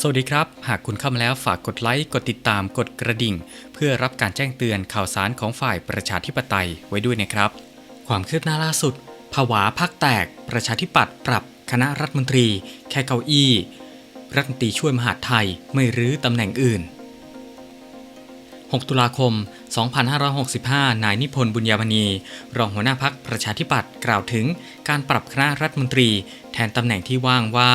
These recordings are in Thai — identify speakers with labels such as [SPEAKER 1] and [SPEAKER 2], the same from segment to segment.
[SPEAKER 1] สวัสดีครับ หากคุณเข้ามาแล้วฝากกดไลค์ กดติดตาม กดกระดิ่ง เพื่อรับการแจ้งเตือนข่าวสารของฝ่ายประชาธิปไตยไว้ด้วยนะครับ ความคืบหน้าล่าสุด ผวาพักแตก ประชาธิปัตย์ปรับ คณะรัฐมนตรี แค่เก้าอี้ รัฐมนตรีช่วยมหาดไทยไม่รื้อตำแหน่งอื่น 6 ตุลาคม 2565 นายนิพนธ์บุญญามณี รองหัวหน้าพักประชาธิปัตย์กล่าวถึงการปรับคณะรัฐมนตรี แทนตำแหน่งที่ว่างว่า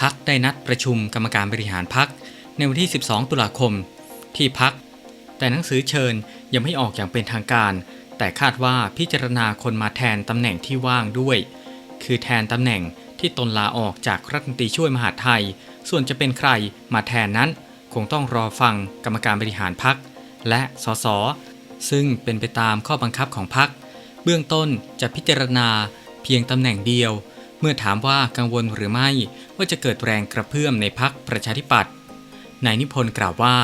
[SPEAKER 1] พักได้นัดประชุมกรรมการบริหารพักในวันที่ 12 ตุลาคม ที่พัก แต่หนังสือเชิญยังไม่ออกอย่างเป็นทางการ แต่คาดว่าพิจารณาคนมาแทนตำแหน่งที่ว่างด้วย คือแทนตำแหน่งที่ตนลาออกจากรัฐมนตรีช่วยมหาดไทย ส่วนจะเป็นใครมาแทนนั้น คงต้องรอฟังกรรมการบริหารพักและสสซึ่งเป็นไปตามข้อบังคับของพัก เบื้องต้นจะพิจารณาเพียงตำแหน่งเดียว เมื่อถามว่ากังวลหรือไม่ ว่าจะเกิดแรงกระเพื่อมในพักประชาธิปัตย์นายนิพนธ์กล่าวว่า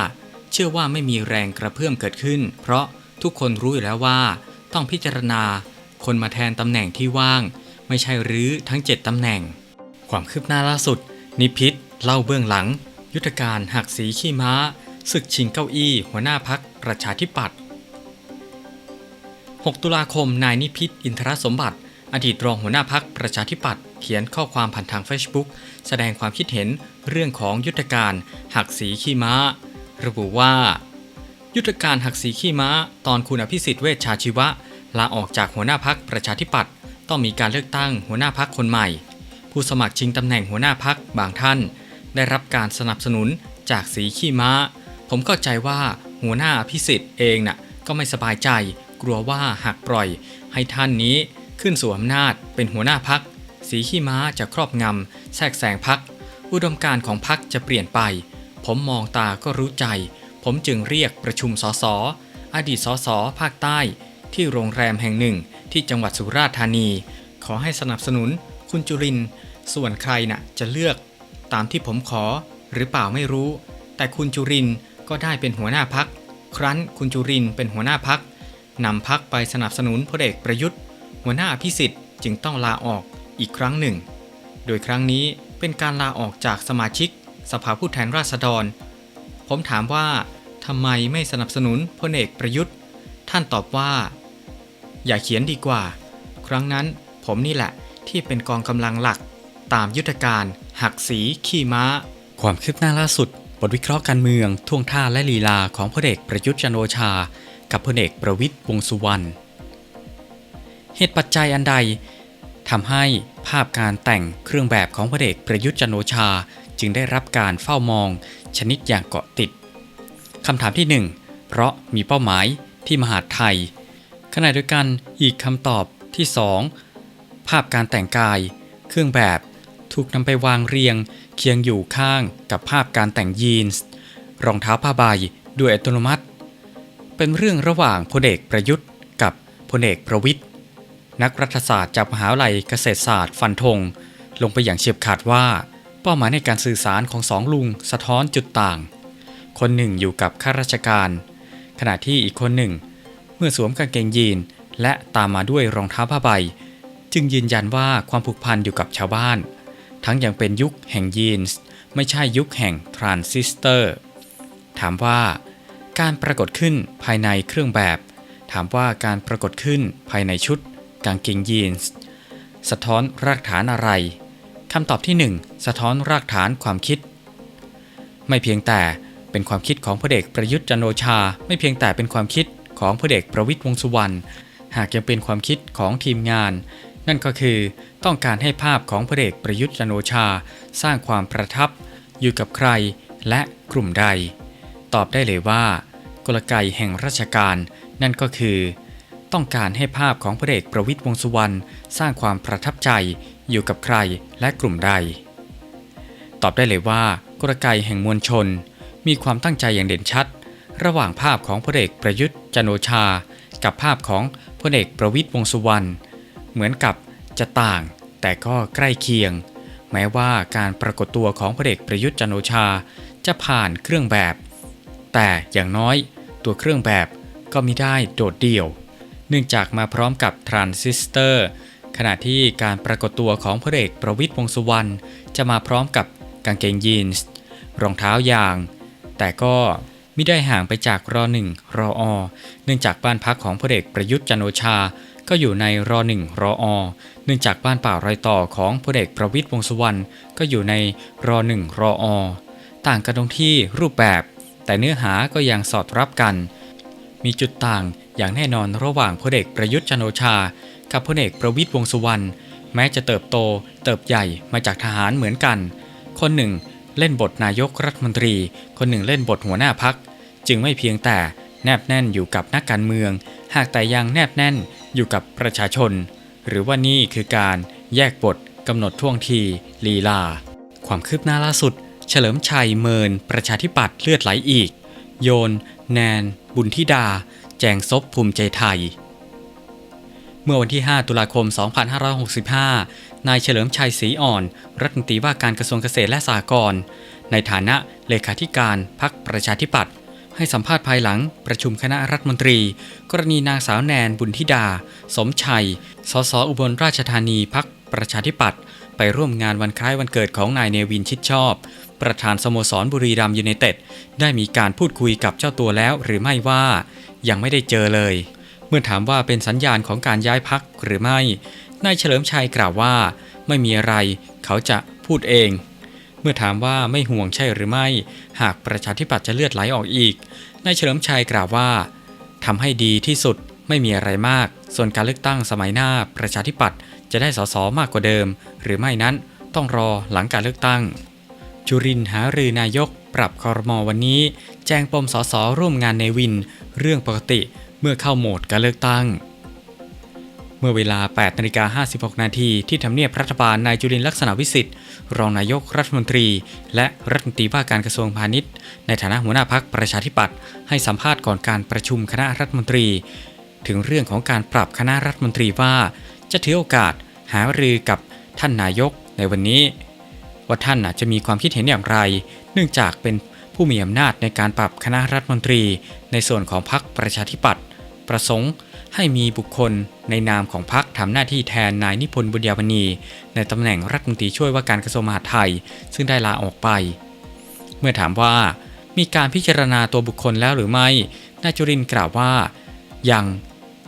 [SPEAKER 1] เชื่อว่าไม่มีแรงกระเพื่อมเกิดขึ้น เพราะทุกคนรู้อยู่แล้วว่า ต้องพิจารณา คนมาแทนตำแหน่งที่ว่าง ไม่ใช่หรือทั้ง 7ตำแหน่ง ความคืบหน้าล่าสุด นิพิษเล่าเบื้องหลัง ยุทธการหักสีขี้ม้าศึกชิงเก้าอี้ หัวหน้าพักประชาธิปัตย์6 ตุลาคมนายนิพิษอินทรสมบัติ อดีตรองหัวหน้าพักประชาธิปัตย์ เขียนข้อความผ่านทาง Facebook แสดงความคิดเห็นเรื่องของยุทธการหักสีขี้ม้า ระบุว่า ยุทธการหักสีขี้ม้า ตอนคุณอภิสิทธิ์เวชชาชีวะ ลาออกจากหัวหน้าพักประชาธิปัตย์ต้องมีการเลือกตั้งหัวหน้าพักคนใหม่ ผู้สมัครชิงตำแหน่งหัวหน้าพักบางท่าน ได้รับการสนับสนุนจากสีขี้ม้า ผมเข้าใจว่าหัวหน้าอภิสิทธิ์เองน่ะก็ไม่สบายใจกลัวว่าหากปล่อยให้ท่านนี้ขึ้นสู่อำนาจเป็นหัวหน้าพัก สีขี้ม้าจะครอบงำแทรกแซงพัก อุดมการของพักจะเปลี่ยนไป ผมมองตาก็รู้ใจ ผมจึงเรียกประชุมสสอดีตสสภาคใต้ ที่โรงแรมแห่งหนึ่ง ที่จังหวัดสุราษฎร์ธานี ขอให้สนับสนุน คุณจุรินส่วนใครน่ะจะเลือกตามที่ผมขอหรือเปล่าไม่รู้ แต่คุณจุรินก็ได้เป็นหัวหน้าพัก ครั้นคุณจุรินเป็นหัวหน้าพักนำพักไปสนับสนุนพลเอกประยุทธ์ หัวหน้าอภิสิทธิ์จึงต้องลาออก อีกครั้งหนึ่ง โดยครั้งนี้เป็นการลาออกจากสมาชิก สภาผู้แทนราษฎร ผมถามว่าทำไมไม่สนับสนุนพลเอกประยุทธ์ ท่านตอบว่า อย่าเขียนดีกว่า ครั้งนั้นผมนี่แหละที่เป็นกองกำลังหลัก ตามยุทธการ หักสีขี้ม้า ความคืบหน้าล่าสุด บทวิเคราะห์การเมือง ท่วงท่าและลีลาของพลเอกประยุทธ์จันโอชา กับพลเอกประวิตยวงษ์สุวรรณเหตุปัจจัยอันใด ทำให้ภาพการแต่งเครื่องแบบของพลเอกประยุทธ์จันโอชา จึงได้รับการเฝ้ามอง ชนิดอย่างเกาะติดคำถามที่ 1 เพราะมีเป้าหมายที่มหาดไทยขณะเดียวกันอีกคำตอบที่ 2 ภาพการแต่งกาย เครื่องแบบถูกนำไปวางเรียง เคียงอยู่ข้างกับภาพการแต่งยีนส์รองเท้าผ้าใบโดยอัตโนมัติ เป็นเรื่องระหว่างพลเอกประยุทธ์กับพลเอกประวิทย์ นักรัฐศาสตร์จากมหาวิทยาลัยเกษตรศาสตร์ฟันธง ลงไปอย่างเฉียบขาดว่า เป้าหมายในการสื่อสารของสองลุงสะท้อนจุดต่าง คนหนึ่งอยู่กับข้าราชการ ขณะที่อีกคนหนึ่ง เมื่อสวมกางเกงยีนและตามมาด้วยรองเท้าผ้าใบ จึงยืนยันว่าความผูกพันอยู่กับชาวบ้าน ทั้งยังเป็นยุคแห่งยีนส์ไม่ใช่ยุคแห่งทรานซิสเตอร์ ถามว่า การปรากฏขึ้นภายในเครื่องแบบ ถามว่าการปรากฏขึ้นภายในชุด กางเกงยีนส์สะท้อนรากฐานอะไรคำตอบที่ 1 สะท้อนรากฐานความคิด ไม่เพียงแต่เป็นความคิดของพลเอกประยุทธ์จันโอชา ไม่เพียงแต่เป็นความคิดของพลเอกประวิตยวงษ์สุวรรณหากยังเป็นความคิดของทีมงาน นั่นก็คือต้องการให้ภาพของพลเอกประยุทธ์จันโอชา สร้างความประทับ อยู่กับใครและกลุ่มใด ตอบได้เลยว่ากลไกแห่งราชการ นั่นก็คือ ต้องการให้ภาพของพระเอกประวิตยวงษ์สุวรรณสร้างความประทับใจอยู่กับใครและกลุ่มใด ตอบได้เลยว่ากลไกแห่งมวลชน มีความตั้งใจอย่างเด่นชัด ระหว่างภาพของพระเอกประยุทธ์จันโอชา กับภาพของพลเอกประวิตยวงษ์สุวรรณเหมือนกับจะต่าง แต่ก็ใกล้เคียง แม้ว่าการปรากฏตัวของพลเอกประยุทธ์จันโอชา จะผ่านเครื่องแบบ แต่อย่างน้อยตัวเครื่องแบบก็มิได้โดดเดี่ยว เนื่องจากมาพร้อมกับทรานซิสเตอร์ขณะที่การปรากฏตัวของพระเอกประวิตยวงษ์สุวรรณจะมาพร้อมกับกางเกงยีนส์รองเท้ายาง แต่ก็ไม่ได้ห่างไปจากรอหนึ่งรออเนื่องจากบ้านพักของพลเอกประยุทธ์จันโอชา ก็อยู่ในรอหนึ่งรออเนื่องจากบ้านป่ารอยต่อของพลเอกประวิตรวงษ์สุวรรณก็อยู่ในรอหนึ่งรออต่างกันตรงที่รูปแบบ แต่เนื้อหาก็ยังสอดรับกัน มีจุดต่าง อย่างแน่นอนระหว่างพลเอกประยุทธ์จันโอชา กับพลเอกประวิตรวงสุวรรณแม้จะเติบโต เติบใหญ่มาจากทหารเหมือนกัน คนหนึ่งเล่นบทนายกรัฐมนตรี คนหนึ่งเล่นบทหัวหน้าพัก จึงไม่เพียงแต่แนบแน่นอยู่กับนักการเมือง หากแต่ยังแนบแน่นอยู่กับประชาชน หรือว่านี่คือการแยกบทกำหนดท่วงทีลีลา ความคืบหน้าล่าสุด เฉลิมชัยเมิน ประชาธิปัตย์เลือดไหลอีก โยน แนน บุญธิดา จงซบภูมิใจไทย เมื่อวันที่ 5 ตุลาคม 2565 นายเฉลิมชัยศรีอ่อน รัฐมนตรีว่าการกระทรวงเกษตรและสหกรณ์ในฐานะเลขาธิการพรรคประชาธิปัตย์ให้สัมภาษณ์ภายหลังประชุมคณะรัฐมนตรี กรณีนางสาวแนนบุญธิดา สมชัย สสอุบลราชธานีพรรคประชาธิปัตย์ไปร่วมงานวันคล้ายวันเกิดของนายเนวินชิดชอบ ประธานสโมสรบุรีรัมย์ยูไนเต็ด ได้มีการพูดคุยกับเจ้าตัวแล้วหรือไม่ว่า ยังไม่ได้เจอเลย เมื่อถามว่าเป็นสัญญาณของการย้ายพักหรือไม่ นายเฉลิมชัยกล่าวว่า ไม่มีอะไร เขาจะพูดเอง เมื่อถามว่าไม่ห่วงใช่หรือไม่ หากประชาธิปัตย์จะเลือดไหลออกอีก นายเฉลิมชัยกล่าวว่าทำให้ดีที่สุดไม่มีอะไรมาก ส่วนการเลือกตั้งสมัยหน้าประชาธิปัตย์จะได้สสมากกว่าเดิม หรือไม่นั้นต้องรอหลังการเลือกตั้ง จุรินทร์หารือนายก ปรับคอรมอวันนี้ แจ้งปมสสร่วมงานในวิน เรื่องปกติเมื่อเข้าโหมดการเลือกตั้ง เมื่อเวลา 8นาฬิกา56 นาทีที่ทำเนียบรัฐบาลนายจุรินลักษณะวิสิทธิ์ รองนายกรัฐมนตรี และรัฐมนตรีว่าการกระทรวงพาณิชย์ ในฐานะหัวหน้าพักประชาธิปัตย์ให้สัมภาษณ์ก่อนการประชุมคณะรัฐมนตรี ถึงเรื่องของการปรับคณะรัฐมนตรีว่าจะถือโอกาสหารือกับท่านนายกในวันนี้ ว่าท่านจะมีความคิดเห็นอย่างไร เนื่องจากเป็น ผู้มีอำนาจในการปรับคณะรัฐมนตรี ในส่วนของพรรคประชาธิปัตย์ประสงค์ให้มีบุคคลในนามของพรรคทำหน้าที่แทนนายนิพนธ์บุญญาวณี ในตำแหน่งรัฐมนตรีช่วยว่าการกระทรวงมหาดไทย ซึ่งได้ลาออกไป เมื่อถามว่ามีการพิจารณาตัวบุคคลแล้วหรือไม่ นายจุรินกล่าวว่า ยัง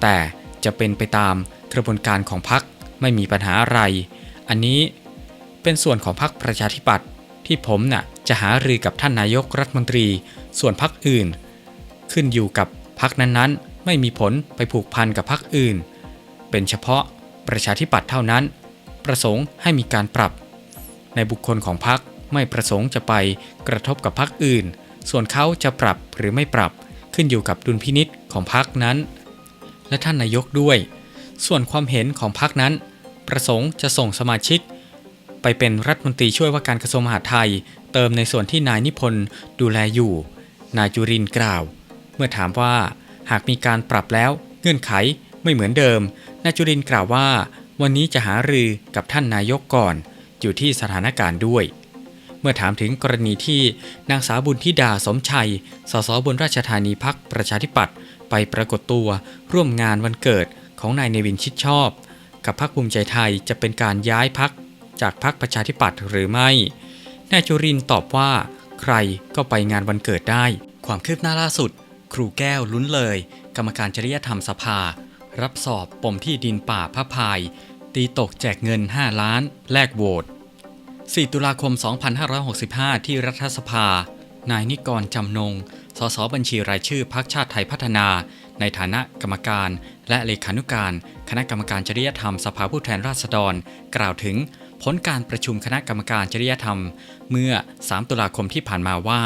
[SPEAKER 1] แต่จะเป็นไปตามกระบวนการของพรรคไม่มีปัญหาอะไร อันนี้เป็นส่วนของพรรคประชาธิปัตย์ที่ผมน่ะ จะหารือกับท่านนายกรัฐมนตรี ส่วนพรรคอื่น ขึ้นอยู่กับพรรคนั้นๆ ไม่มีผลไปผูกพันกับพรรคอื่น เป็นเฉพาะประชาธิปัตย์เท่านั้น ประสงค์ให้มีการปรับ ในบุคคลของพรรคไม่ประสงค์จะไปกระทบกับพรรคอื่น ส่วนเขาจะปรับหรือไม่ปรับขึ้นอยู่กับดุลพินิษของพรรคนั้น และท่านนายกด้วย ส่วนความเห็นของพรรคนั้น ประสงค์จะส่งสมาชิก ไปเป็นรัฐมนตรีช่วยว่าการกระทรวงมหาดไทย เติมในส่วนที่นายนิพนธ์ดูแลอยู่ นายจุรินกล่าว เมื่อถามว่าหากมีการปรับแล้วเงื่อนไขไม่เหมือนเดิม นายจุรินกล่าวว่า วันนี้จะหารือกับท่านนายกก่อน อยู่ที่สถานการณ์ด้วย เมื่อถามถึงกรณีที่นางสาวบุญธิดาสมชัย สสบนราชธานีพักประชาธิปัตย์ไปปรากฏตัวร่วมงานวันเกิดของนายเนวินชิดชอบ กับพักภูมิใจไทยจะเป็นการย้ายพัก จากพักประชาธิปัตย์หรือไม่ นายจุรินตอบว่า ใครก็ไปงานวันเกิดได้ ความคืบหน้าล่าสุด ครูแก้วลุ้นเลย กรรมการจริยธรรมสภา รับสอบปมที่ดินป่าพระพาย ตีตกแจกเงิน 5 ล้าน แลกโหวต 4 ตุลาคม 2565 ที่รัฐสภา นายนิกรจำนง สสบัญชีรายชื่อพักชาติไทยพัฒนา ในฐานะกรรมการและเลขานุการ คณะกรรมการจริยธรรมสภาผู้แทนราษฎร กล่าวถึง ผลการประชุมคณะกรรมการจริยธรรม เมื่อ 3 ตุลาคมที่ผ่านมาว่า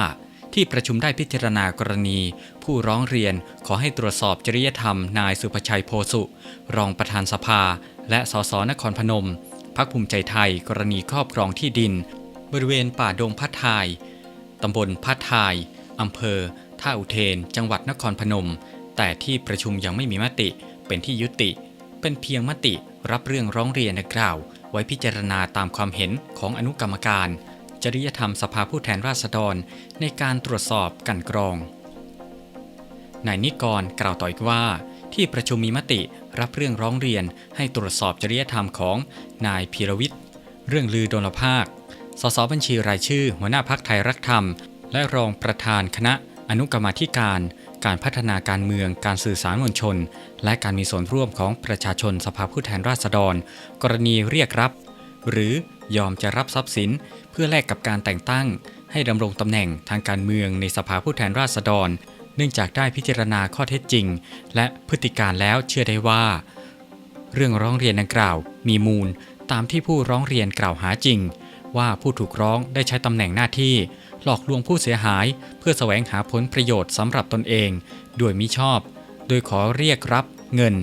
[SPEAKER 1] ที่ประชุมได้พิจารณากรณี ผู้ร้องเรียนขอให้ตรวจสอบจริยธรรม นายสุภชัยโพสุ รองประธานสภา และสสนครพนมพักภูมิใจไทย กรณีครอบครองที่ดิน บริเวณป่าดงพัดทายตำบลพัดทายอำเภอ ท่าอุเทน จังหวัดนครพนม แต่ที่ประชุมยังไม่มีมติ เป็นที่ยุติ เป็นเพียงมติรับเรื่องร้องเรียนดังกล่าว ไว้พิจารณาตามความเห็นของอนุกรรมการ จริยธรรมสภาผู้แทนราษฎร ในการตรวจสอบกันกรองนายนิกรกล่าวต่ออีกว่า ที่ประชุมมีมติรับเรื่องร้องเรียนให้ตรวจสอบจริยธรรมของนายพีรวิทย์เรื่องลือโดนภาค สสบัญชีรายชื่อ หัวหน้าพักไทยรักธรรม และรองประธานคณะอนุกรรมธิการ การพัฒนาการเมือง การสื่อสารมวลชน และการมีส่วนร่วมของประชาชนสภาผู้แทนราษฎร กรณีเรียกรับ หรือยอมจะรับทรัพย์สิน เพื่อแลกกับการแต่งตั้ง ให้ดำรงตำแหน่งทางการเมืองในสภาผู้แทนราษฎร เนื่องจากได้พิจารณาข้อเท็จจริง และพฤติการแล้วเชื่อได้ว่า เรื่องร้องเรียนดังกล่าว มีมูล ตามที่ผู้ร้องเรียนกล่าวหาจริง ว่าผู้ถูกร้องได้ใช้ตำแหน่งหน้าที่ หลอกลวงผู้เสียหาย เพื่อแสวงหาผลประโยชน์สำหรับตนเอง โดยมิชอบ โดยขอเรียกรับเงิน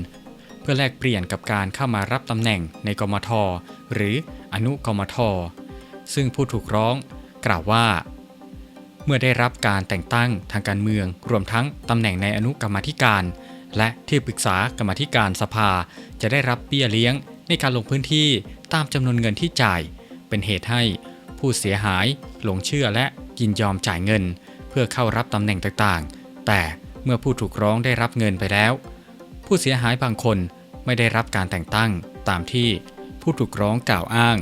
[SPEAKER 1] เพื่อแลกเปลี่ยนกับการเข้ามารับตำแหน่งในกมท หรืออนุกมท ซึ่งผู้ถูกร้องกล่าวว่า เมื่อได้รับการแต่งตั้งทางการเมือง รวมทั้งตำแหน่งในอนุกรรมธิการ และที่ปรึกษากรรมธิการสภา จะได้รับเบี้ยเลี้ยงในการลงพื้นที่ตามจำนวนเงินที่จ่าย เป็นเหตุให้ผู้เสียหายหลงเชื่อและ ยินยอมจ่ายเงิน เพื่อเข้ารับตำแหน่งต่างๆ แต่เมื่อผู้ถูกร้องได้รับเงินไปแล้ว ผู้เสียหายบางคนไม่ได้รับการแต่งตั้งตามที่ผู้ถูกร้องกล่าวอ้าง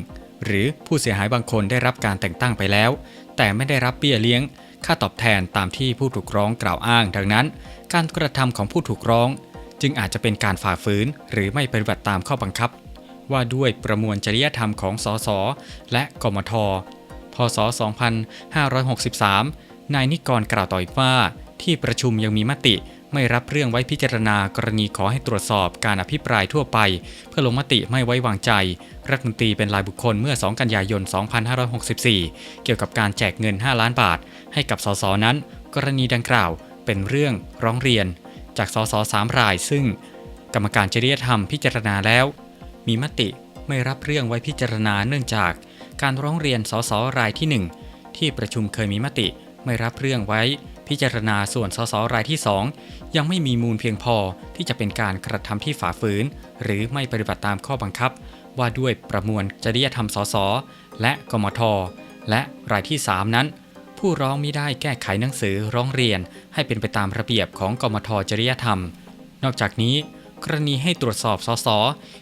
[SPEAKER 1] หรือผู้เสียหายบางคนได้รับการแต่งตั้งไปแล้ว แต่ไม่ได้รับเบี้ยเลี้ยง ค่าตอบแทนตามที่ผู้ถูกร้องกล่าวอ้าง ดังนั้น การกระทำของผู้ถูกร้อง จึงอาจจะเป็นการฝ่าฝืน หรือไม่ปฏิบัติตามข้อบังคับ ว่าด้วยประมวลจริยธรรมของสสและกมท พศ 2563 นายนิกรกล่าวต่ออีกว่า ที่ประชุมยังมีมติไม่รับเรื่องไว้พิจารณากรณีขอให้ตรวจสอบการอภิปรายทั่วไป เพื่อลงมติไม่ไว้วางใจ รัฐมนตรีเป็นรายบุคคลเมื่อ 2 กันยายน 2564 เกี่ยวกับการแจกเงิน 5 ล้านบาท ให้กับสสนั้น กรณีดังกล่าวเป็นเรื่องร้องเรียน จากสสสามราย ซึ่ง กรรมการจริยธรรมพิจารณาแล้ว มีมติไม่รับเรื่องไว้พิจารณาเนื่องจาก การร้องเรียนสสรายที่ 1 ที่ประชุมเคยมีมติไม่รับเรื่องไว้ พิจารณาส่วนสสรายที่ 2 ยังไม่มีมูลเพียงพอที่จะเป็นการกระทำที่ฝ่าฝืน หรือไม่ปฏิบัติตามข้อบังคับ ว่าด้วยประมวลจริยธรรมสสและกมท และรายที่ 3 นั้น ผู้ร้องมิได้แก้ไขหนังสือร้องเรียนให้เป็นไปตามระเบียบของกมทจริยธรรม นอกจากนี้กรณีให้ตรวจสอบสส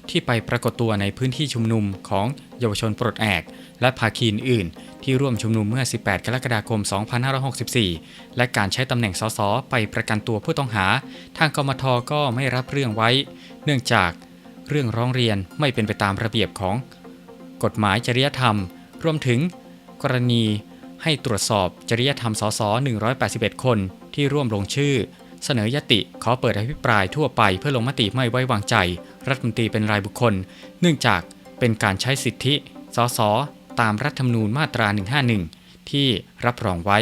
[SPEAKER 1] ที่ไปปรากฏตัวในพื้นที่ชุมนุมของเยาวชนปลดแอก และภาคีอื่นๆที่ร่วมชุมนุมเมื่อ 18 กรกฎาคม 2564 และการใช้ตำแหน่งสสไปประกันตัวผู้ต้องหา ทางกมทก็ไม่รับเรื่องไว้ เนื่องจากเรื่องร้องเรียนไม่เป็นไปตามระเบียบของ กฎหมายจริยธรรม รวมถึง กรณีให้ตรวจสอบจริยธรรมสส181 คนที่ร่วมลงชื่อ เสนอยติขอเปิดอภิปรายทั่วไปเพื่อลงมติไม่ไว้วางใจ รัฐมนตรีเป็นรายบุคคล เนื่องจากเป็นการใช้สิทธิสส ตามรัฐธรรมนูญมาตรา 151 ที่รับรองไว้